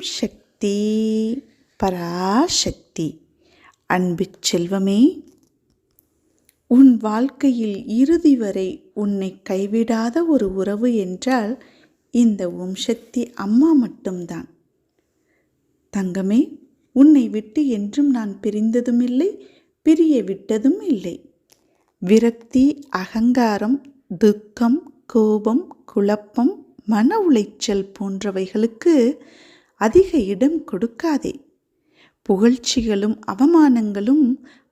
சக்தி பராசக்தி. அன்பிற் செல்வமே உன் வாழ்க்கையில் இறுதி வரை உன்னை கைவிடாத ஒரு உறவு என்றால் இந்த ஓம் சக்தி அம்மா மட்டும்தான். தங்கமே உன்னை விட்டு என்றும் நான் பிரிந்ததும் இல்லை பிரிய விட்டதும் இல்லை. விரக்தி அகங்காரம் துக்கம் கோபம் குழப்பம் மன உளைச்சல் போன்றவைகளுக்கு அதிக இடம் கொடுக்காதே. புகழ்ச்சிகளும் அவமானங்களும்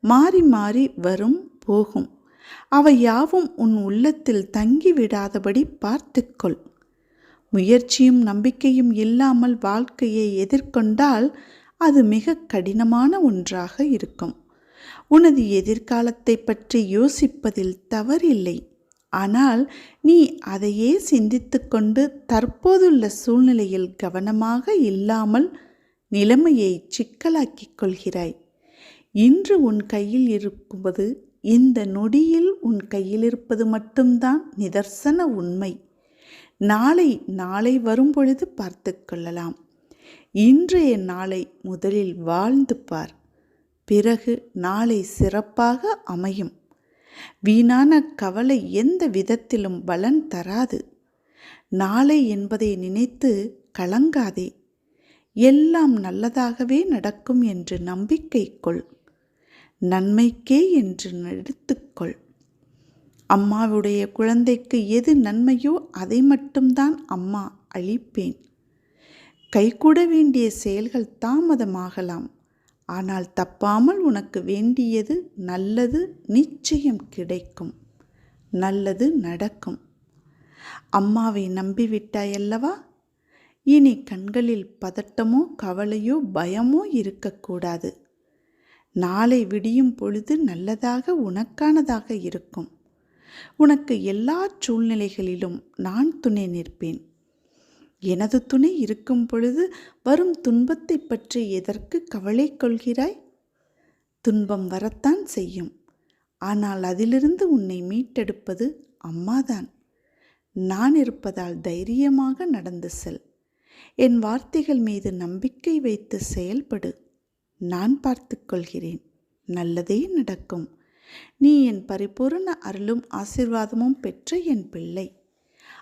மாறி மாறி வரும் போகும். அவை யாவும் உன் உள்ளத்தில் தங்கிவிடாதபடி பார்த்துக்கொள். முயற்சியும் நம்பிக்கையும் இல்லாமல் வாழ்க்கையை எதிர்கொண்டால் அது மிக கடினமான ஒன்றாக இருக்கும். உனது எதிர்காலத்தை பற்றி யோசிப்பதில் தவறில்லை. ஆனால் நீ அதையே சிந்தித்து கொண்டு தற்போதுள்ள சூழ்நிலையில் கவனமாக இல்லாமல் நிலைமையை சிக்கலாக்கிக் கொள்கிறாய். இன்று உன் கையில் இருப்பது இந்த நொடியில் உன் கையில் இருப்பது மட்டும்தான் நிதர்சன உண்மை. நாளை நாளை வரும் பொழுது பார்த்து கொள்ளலாம். இன்றைய நாளை முதலில் வாழ்ந்து பார். பிறகு நாளை சிறப்பாக அமையும். வீணான கவலை எந்த விதத்திலும் பலன் தராது. நாளை என்பதை நினைத்து கலங்காதே. எல்லாம் நல்லதாகவே நடக்கும் என்று நம்பிக்கை கொள். நன்மைக்கே என்று எடுத்துக்கொள் அம்மாவுடைய குழந்தைக்கு எது நன்மையோ அதை மட்டும்தான் அம்மா அளிப்பேன் கைகூட வேண்டிய செயல்கள் தாமதமாகலாம். ஆனால் தப்பாமல் உனக்கு வேண்டியது நல்லது நிச்சயம் கிடைக்கும். நல்லது நடக்கும். அம்மாவை நம்பிவிட்டாயல்லவா இனி கண்களில் பதட்டமோ கவலையோ பயமோ இருக்கக்கூடாது. நாளை விடியும் பொழுது நல்லதாக உனக்கானதாக இருக்கும். உனக்கு எல்லா சூழ்நிலைகளிலும் நான் துணை நிற்பேன். எனது துணை இருக்கும் பொழுது வரும் துன்பத்தை பற்றி எதற்கு கவலை கொள்கிறாய்? துன்பம் வரத்தான் செய்யும். ஆனால் அதிலிருந்து உன்னை மீட்டெடுப்பது அம்மாதான். நான் இருப்பதால் தைரியமாக நடந்து செல். என் வார்த்தைகள் மீது நம்பிக்கை வைத்து செயல்படு. நான் பார்த்துக்கொள்கிறேன் நல்லதே நடக்கும். நீ என் பரிபூரண அருளும் ஆசிர்வாதமும் பெற்ற என் பிள்ளை.